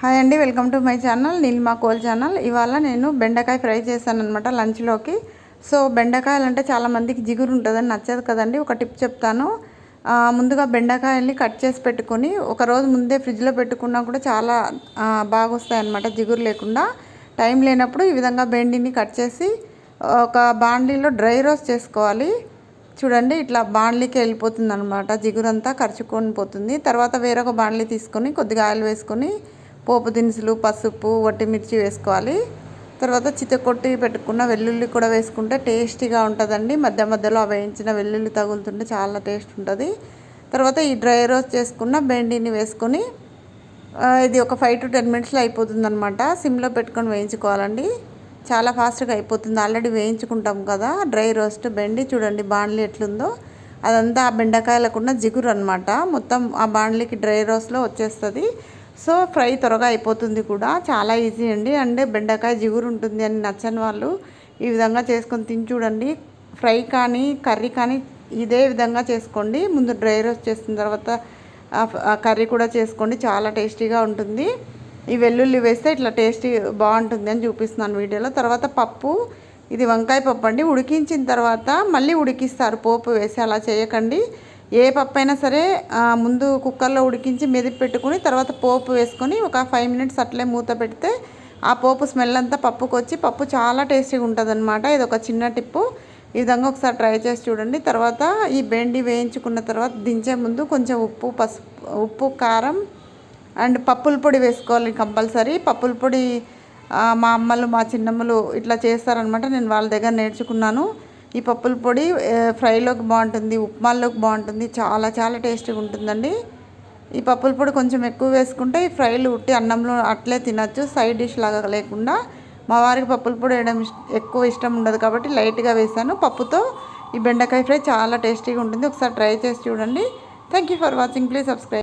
Hi అండి welcome to my channel Neelima coal channel. ఇవాళ నేను బెండకాయ ఫ్రై చేశాను అనమాట లంచ్లోకి. సో బెండకాయలు అంటే చాలామందికి జిగురు ఉంటుందని నచ్చదు కదండి ఒక టిప్ చెప్తాను. ముందుగా బెండకాయల్ని కట్ చేసి పెట్టుకొని ఒక రోజు ముందే ఫ్రిడ్జ్లో పెట్టుకున్నా కూడా చాలా బాగా వస్తాయి అనమాట జిగురు లేకుండా. టైం లేనప్పుడు ఈ విధంగా బెండిని కట్ చేసి ఒక బాండ్లీలో డ్రై రోస్ట్ చేసుకోవాలి. చూడండి ఇట్లా బాండ్లీకి వెళ్ళిపోతుంది అనమాట జిగురంతా ఖర్చుకొని పోతుంది. తర్వాత వేరొక బాండ్లీ తీసుకొని కొద్దిగా ఆయిల్ వేసుకొని పోపు దినుసులు పసుపు వట్టిమిర్చి వేసుకోవాలి. తర్వాత చితకొట్టి పెట్టుకున్న వెల్లుల్లి కూడా వేసుకుంటే టేస్టీగా ఉంటుందండి. మధ్య మధ్యలో వేయించిన వెల్లుల్లి తగులుతుంటే చాలా టేస్ట్ ఉంటుంది. తర్వాత ఈ డ్రై రోస్ట్ చేసుకున్న బెండిని వేసుకొని ఇది ఒక ఫైవ్ టు టెన్ మినిట్స్లో అయిపోతుందనమాట సిమ్లో పెట్టుకొని వేయించుకోవాలండి. చాలా ఫాస్ట్గా అయిపోతుంది. ఆల్రెడీ వేయించుకుంటాం కదా. డ్రై రోస్ట్ బెండి చూడండి బాండ్లీ ఎట్లుందో. అదంతా ఆ బెండకాయలకున్న జిగురు అనమాట మొత్తం ఆ బాండ్లీకి డ్రై రోస్ట్లో వచ్చేస్తుంది. సో ఫ్రై త్వరగా అయిపోతుంది కూడా. చాలా ఈజీ అండి. అంటే బెండకాయ జిగురు ఉంటుంది అని నచ్చని వాళ్ళు ఈ విధంగా చేసుకొని తిని చూడండి. ఫ్రై కానీ కర్రీ కానీ ఇదే విధంగా చేసుకోండి. ముందు డ్రై రోస్ట్ చేసిన తర్వాత కర్రీ కూడా చేసుకోండి. చాలా టేస్టీగా ఉంటుంది. ఈ వెల్లుల్లి వేస్తే ఇట్లా టేస్టీ బాగుంటుంది అని చూపిస్తున్నాను వీడియోలో. తర్వాత పప్పు. ఇది వంకాయ పప్పు అండి. ఉడికించిన తర్వాత మళ్ళీ ఉడికిస్తారు. పోపు వేసి అలా చేయకండి. ఏ పప్పు అయినా సరే ముందు కుక్కర్లో ఉడికించి మెదిపి పెట్టుకుని తర్వాత పోపు వేసుకొని ఒక ఫైవ్ మినిట్స్ అట్లే మూత పెడితే ఆ పోపు స్మెల్ అంతా పప్పుకు వచ్చి పప్పు చాలా టేస్టీగా ఉంటుంది అనమాట ఇది ఒక చిన్న టిప్పు. ఈ విధంగా ఒకసారి ట్రై చేసి చూడండి. తర్వాత ఈ బెండి వేయించుకున్న తర్వాత దించే ముందు కొంచెం ఉప్పు పసుపు ఉప్పు కారం అండ్ పప్పుల పొడి వేసుకోవాలి కంపల్సరీ. పప్పుల పొడి మా అమ్మలు మా చిన్నమ్మలు ఇట్లా చేస్తారనమాట నేను వాళ్ళ దగ్గర నేర్చుకున్నాను. ఈ పప్పుల పొడి ఫ్రైలోకి బాగుంటుంది ఉప్మాల్లోకి బాగుంటుంది చాలా చాలా టేస్టీగా ఉంటుందండి. ఈ పప్పుల పొడి కొంచెం ఎక్కువ వేసుకుంటే ఈ ఫ్రైలు ఉట్టి అన్నంలో అట్లే తినచ్చు సైడ్ డిష్ లాగా లేకుండా. మా వారికి పప్పుల పొడి వేయడం ఎక్కువ ఇష్టం ఉండదు కాబట్టి లైట్గా వేసాను. పప్పుతో ఈ బెండకాయ ఫ్రై చాలా టేస్టీగా ఉంటుంది. ఒకసారి ట్రై చేసి చూడండి. Thank you for watching. Please subscribe.